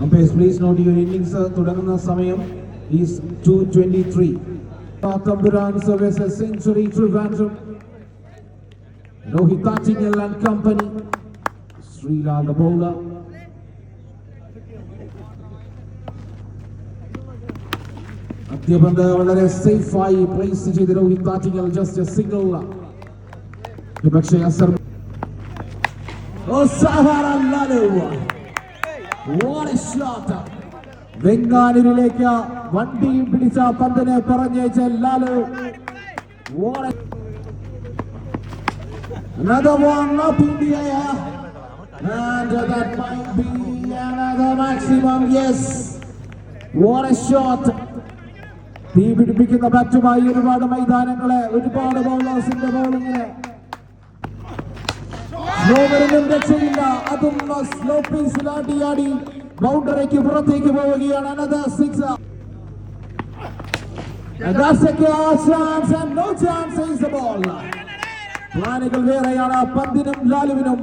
Umpires, please note your innings uh, തുടങ്ങുന്ന സമയം is 2:23. Thampuran services century Trivandrum Rohit Attingal and company Sreelal the bowler. അത്യപന്ത് വളരെ സേഫായി place ചെയ്ത് Rohit Attingal just single പക്ഷേ അസർ ഓ Sahara Lalu What a shot! വെങ്ങാനൂരിലേക്ക് വണ്ടിയും പിടിച്ച പന്തിനെ പറഞ്ഞയച്ച Lalu. Another പിടിപ്പിക്കുന്ന ബാറ്റുമായി ഒരുപാട് മൈതാനങ്ങളെ ഒരുപാട് ബൗളേഴ്സിന്റെ ബൗളിങ്ങിന് ഗോവരനും രക്ഷയില്ല. അതും സ്ലോ പേസിലാടിയാടി ബൗണ്ടറിക്ക് പുറത്തേക്ക് പോവുകയാണ് അനദർ സിക്സ് പ്ലാനുകൾ വേറെയാണ്. പന്തിനും ലാലുവിനും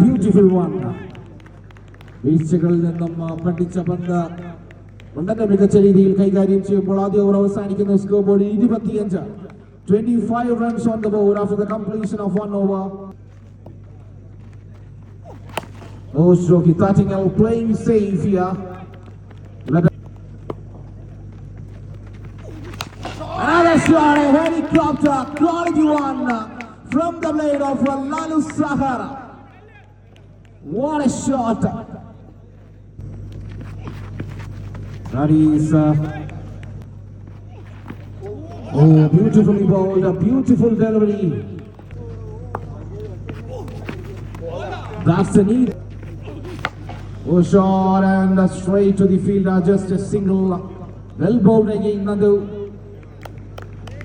ബ്യൂട്ടിഫുൾ വൺ വീഴ്ചകളിൽ നിന്നും പഠിച്ച പന്ത്. വളരെ മികച്ച രീതിയിൽ കൈകാര്യം ചെയ്യുമ്പോൾ ആദ്യ ഓവർ അവസാനിക്കുന്ന സ്കോർ ബോർഡ് ഇരുപത്തിയഞ്ചാണ് 25 runs on the board after the completion of one over. Ostroki out, playing safe here. Another shot, a quality one from the blade of Lalu Sahara. What a shot! That is. Uh, oh, beautifully bowled, a beautiful delivery. That's the need. Oh, shot and uh, straight to the fielder, just a single. Well bowled again, Nandu.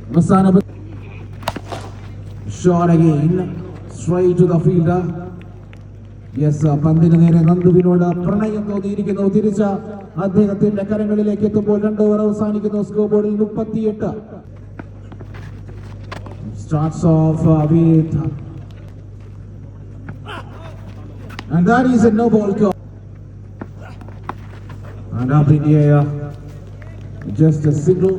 Masana. Shot again, straight to the fielder. Yes പന്തിന് നേരെ നന്ദുവിനോട് പ്രണയം തോന്നിയിരിക്കുന്നു തിരിച്ച അദ്ദേഹത്തിന്റെ കരങ്ങളിലേക്ക് എത്തുമ്പോൾ രണ്ട് over അവസാനിക്കുന്നു score ബോർഡിൽ മുപ്പത്തിയെട്ട് Starts off with And that is a no ball call. And up in the air, just a single.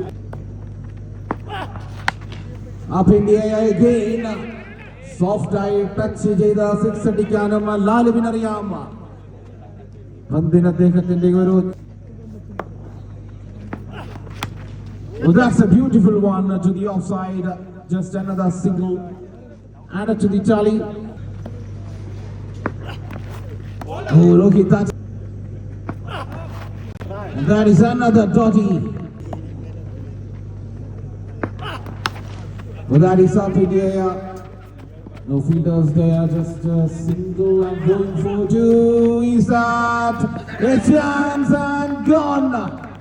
Up in the air again. Soft ആയി ടച്ച് ചെയ്ത സിക്സ് അടിക്കാനും ലാലുവിനറിയാം പന്തിന് അദ്ദേഹത്തിന്റെ ഒരു Oh, that's a beautiful one to the offside. Just another single added to the tally. Oh, look at that. That is another dotty. But that is up in the air. No feeders there, just a single and going for two. Is that a chance and gone?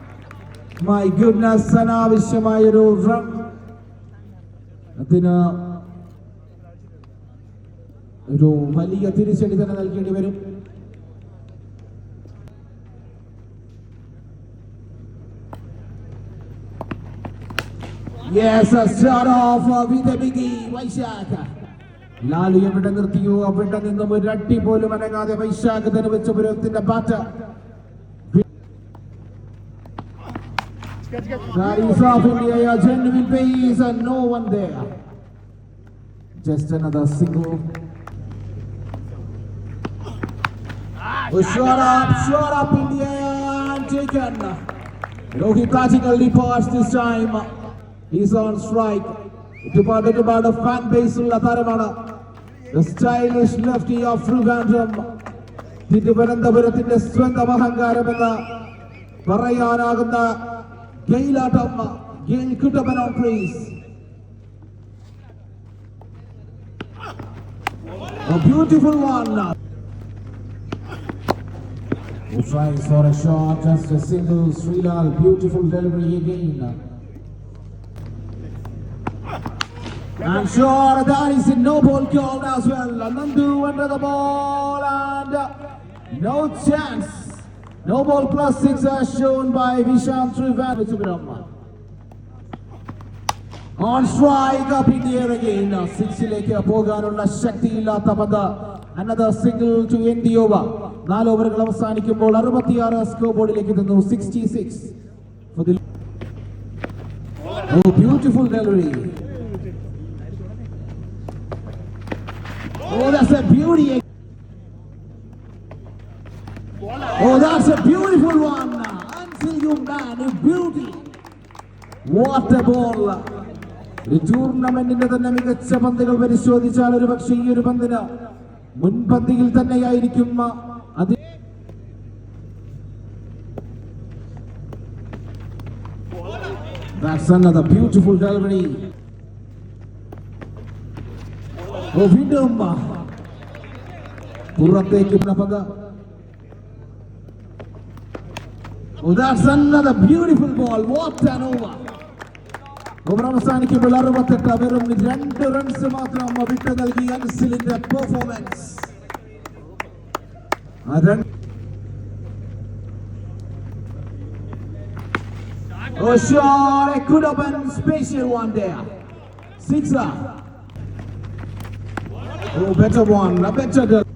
My goodness, an avishamayaru run അതിന് ഒരു വലിയ തിരിച്ചടി തന്നെ നൽകേണ്ടി വരും. Uh, Lalu എവിടെ നിർത്തിയോ? അവിടെ നിന്നും ഒരു അട്ടി പോലും അനങ്ങാതെ വൈശാഖ് തന്നെ വെച്ച പുരത്തിന്റെ bat That is off in the genuine pace and no one there. Just another single. Oh, shot up, shot up in and taken. Rohit practically departs this time. He's on strike. ഒരുപാട് ഒരുപാട് fan base ഉള്ള താരമാണ് stylish lefty of Trivandrum. തിരുവനന്തപുരത്തിന്റെ സ്വന്തം അഹങ്കാരമെന്ന് പറയാനാകുന്ന Leila Tamma, Gail Kutaban on praise. A beautiful one. He tries for a shot, just a single Sri Lal, beautiful delivery again. I'm sure that is a no ball called as well. Nandu under the ball and no chance. No ball plus six as shown by Vishal Trivandrum. On strike up in the air again. സിക്സിലേക്ക് പോകാനുള്ള ശക്തിയില്ലാത്ത പന്ത് another single to end the over നാല് ഓവറുകൾ അവസാനിക്കുമ്പോൾ അറുപത്തിയാറ് score ബോർഡിലേക്ക് എത്തുന്നു sixty six Oh, beautiful delivery. Oh, that's a beauty. Oh, that's a beautiful one. Until you man, a beauty. What a ball. ഒരു ടൂർണമെന്റിന്റെ തന്നെ മികച്ച പന്തുകൾ പരിശോധിച്ചാൽ ഒരു പക്ഷേ ഈ ഒരു പന്തിന് മുൻപന്തിയിൽ തന്നെയായിരിക്കും അത് That's another beautiful delivery. ഓ വീണ്ടും പുറത്തേക്ക് പന്ത് Oh, that's another beautiful ball. What an over. Over അവസാനിക്കുമ്പോൾ അറുപത്തെട്ട് വെറും രണ്ട് റൺസ് മാത്രം വിട്ടു നൽകി അൻസിലിന്റെ performance Oh, sure, it could have been special one there. Sixer. Oh, better one, a better. del-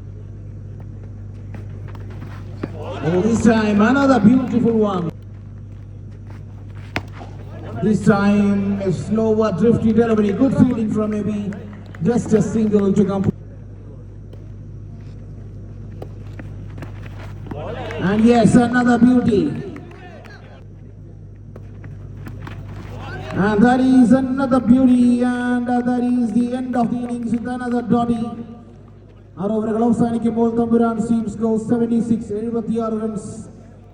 This time another beautiful one. This time a slower, drifty delivery. Good fielding from maybe just a single to come. And yes, another beauty. And that is another beauty, and that is the end of the innings with another dotty. ആറ് ഓവറുകൾ അവസാനിക്കുമ്പോൾ Thampuran seems go seventy six എഴുപത്തിയാറ് runs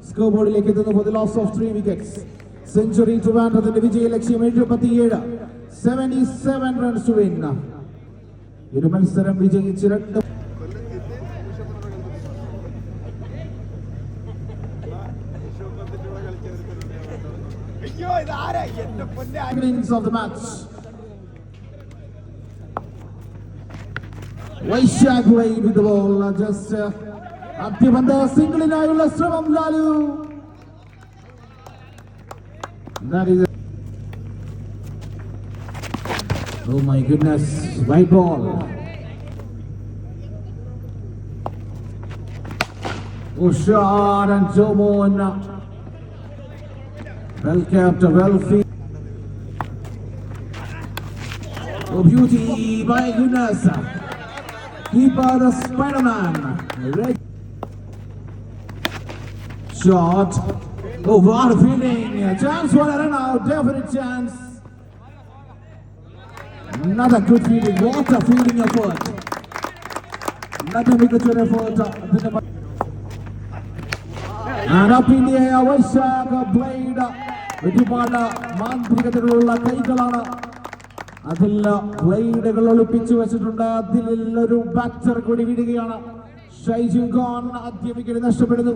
score ബോർഡിലേക്ക് എത്തുന്നു for the loss of three wickets century ട്രിവാൻഡ്രത്തിന്റെ വിജയ ലക്ഷ്യം എഴുപത്തിയേഴ് seventy seven runs win ഒരു മത്സരം വിജയിച്ച് രണ്ട് innings of the match. Vaishakh played with the ball. uh, Just uh, അത്യബന്ധ സിംഗിളിനായുള്ള ശ്രമം Lalu That is Oh my goodness, white ball. Oh, shot and Joe Moen. Well kept, well fielded. Oh, beauty, my goodness. Deepa the Spider-Man. Shot. Oh, what a feeling. A chance for Arena. Definite chance. Another good feeling. What a feeling effort. Another bigger effort. And up in the air, Vaishak, Blade, Vidipala, Mantrika, Kaikalana. അതിൽ ബ്ലൈഡുകൾ ഒളിപ്പിച്ചു വെച്ചിട്ടുണ്ട്. അതിൽ ഒരു batter കൂടി വിടുകയാണ് ഷൈജു ഖാൻ ആദ്യ wicket നഷ്ടപ്പെടുന്നു.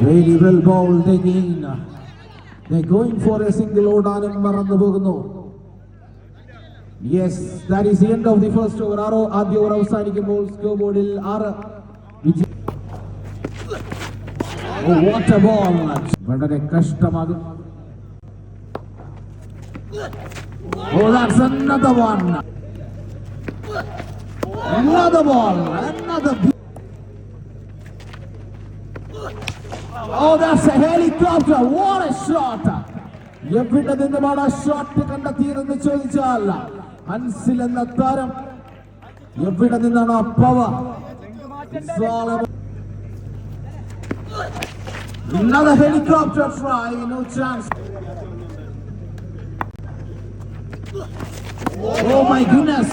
Really well bowled again. They're going for a single ഓടാനും മറന്നു പോകുന്നു. Yes that is end of the first over ആറോ ആദ്യ ഓവർ അവസാനിക്കുമ്പോൾ സ്കോർ ബോർഡിൽ ആറ് Oh! വളരെ കഷ്ടമാകും. Oh, that's another one. Another ball. Another. be- Oh, that's a helicopter. What a shot. എവിടെ നിന്നുമാണ് ആ ഷോട്ട് കണ്ടെത്തിയതെന്ന് ചോദിച്ചാൽ അൻസിൽ എന്ന താരം എവിടെ നിന്നാണ് ആ power Another helicopter try, no chance. Oh my goodness!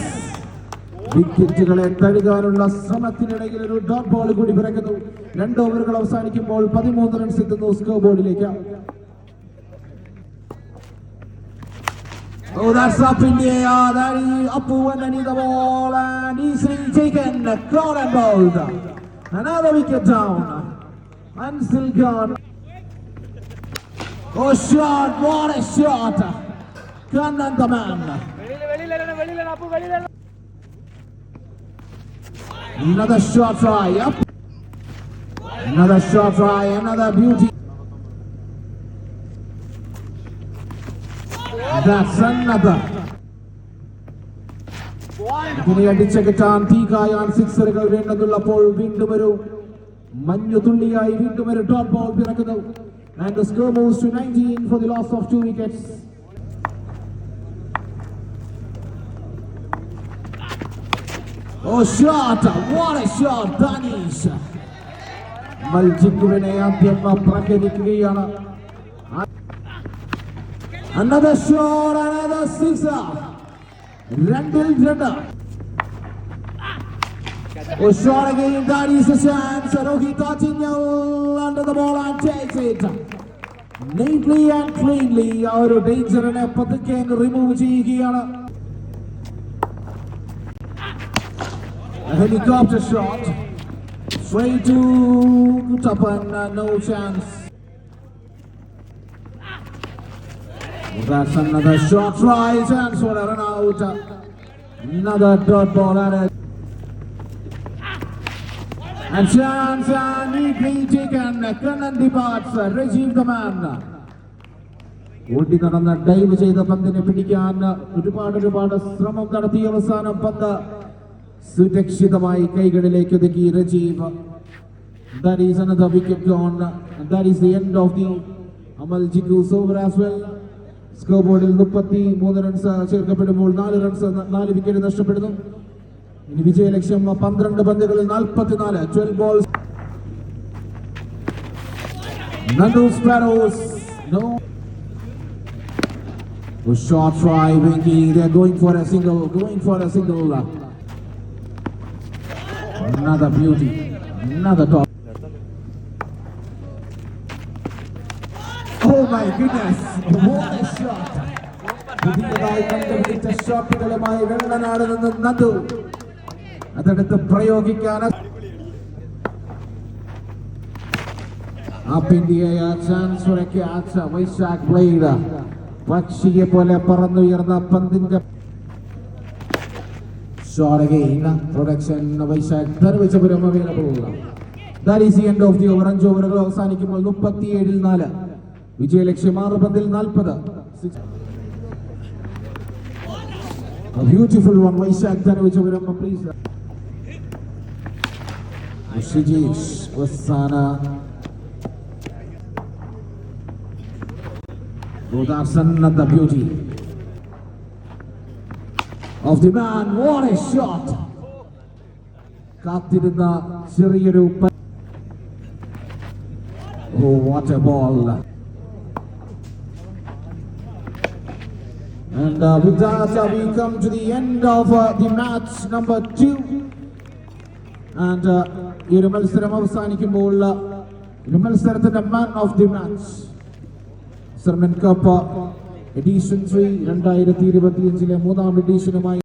വിക്കറ്റുകളെ തഴുകാനുള്ള ശ്രമത്തിനിടയിൽ ഒരു ഡോട്ട് ബോൾ കൂടി പിറക്കുന്നു രണ്ട് ഓവറുകൾ അവസാനിക്കുമ്പോൾ പതിമൂന്ന് റൺസ് എത്തുന്നു സ്കോർ ബോർഡിലേക്ക് Oh, that's up in the air. That is up underneath the ball and easily taken. Cloud and bowled. Another wicket down. And still gone. Oh, shot. What a shot. Another short try. Up. Another short try. Another beauty. That's another. ഇതിനെ അടിച്ച കിട്ടാൻ തീ കായാൻ സിക്സറുകൾ വേണ്ടെന്നുള്ളപ്പോൾ വീണ്ടും ഒരു മഞ്ഞു തുള്ളിയായി വീണ്ടും ഒരു ഡോട്ട് ബോൾ പിറക്കുന്നു and the score moves to 19 for the loss of two wickets Oh shot! What a shot! Danish! മൽജിക്കുവിനെ ആദ്യം പ്രകടിക്കുകയാണ് Another shot, another sixer. രണ്ടിൽ രണ്ട് Oh, shot again. That is a chance. Rohit Achinyal under the ball and takes it. Neatly and cleanly ആ ഒരു ഡേഞ്ചറിനെ പതുക്കെ remove ചെയ്യുകയാണ് A helicopter shot. Straight to Tapan. Uh, no chance. That's another shot. Try chance for a run out. Another dot ball at it. And chance and neatly taken. Kannan departs. Rajiv Kaman. ഓടി നടന്ന dive ചെയ്ത പന്തിനെ പിടിക്കാൻ ഒരുപാട് ഒരുപാട് ശ്രമം നടത്തി അവസാനം പന്ത് സുരക്ഷിതമായി കൈകളിലേക്ക് ഒതുക്കി Rajeev That is another wicket gone. That is the end of the Amal Jiku's over as well. Score ബോർഡിൽ മുപ്പത്തി മൂന്ന് റൺസ് ചേർക്കപ്പെടുമ്പോൾ നാല് റൺസ് നാല് വിക്കറ്റ് നഷ്ടപ്പെടുന്നു ഇനി വിജയലക്ഷ്യം പന്ത്രണ്ട് പന്തുകളിൽ നാൽപ്പത്തിനാല് twelve balls Nandu Sparrows, no. A short try, Winky. They're going for a single, going for a single. Another beauty, another top. Oh my goodness, what a shot! പുതിയതായി കണ്ടുപിടിച്ച ഷോട്ടുകളുമായി വെള്ളനാട് നിന്ന് നന്ദു അതെടുത്ത് പ്രയോഗിക്കാൻ അപ്പ് ഇന്ത്യയെ ചാൻസ് ഒരു ക്യാച്ച് വൈശാഖ് ബ്ലേഡ് പക്ഷിയെ പോലെ പറന്നുയർന്ന പന്തിന്റെ shot again production Vaishakh Dharvichapuram available that is the end of the over അഞ്ച് ഓവറുകൾ അവസാനിക്കുമ്പോൾ മുപ്പത്തിയേഴിൽ നാല്. വിജയലക്ഷ്യം ആറ് പന്തിൽ നാൽപ്പത് beautiful one Vaishakh Dharvichapuram please Shijeesh വസാന Oh, that's another beauty. of the man. What a shot! കാത്തിരുന്ന ചെറിയൊരു പ- Oh, what a ball! And uh, with that, uh, we come to the end of uh, the match number two. And uh, ഈ ഒരു മത്സരം അവസാനിക്കുമ്പോൾ uh, ഒരു മത്സരത്തിന്റെ man of the match sermon cup edition three രണ്ടായിരത്തി ഇരുപത്തിയഞ്ചിലെ മൂന്നാം എഡീഷനുമായി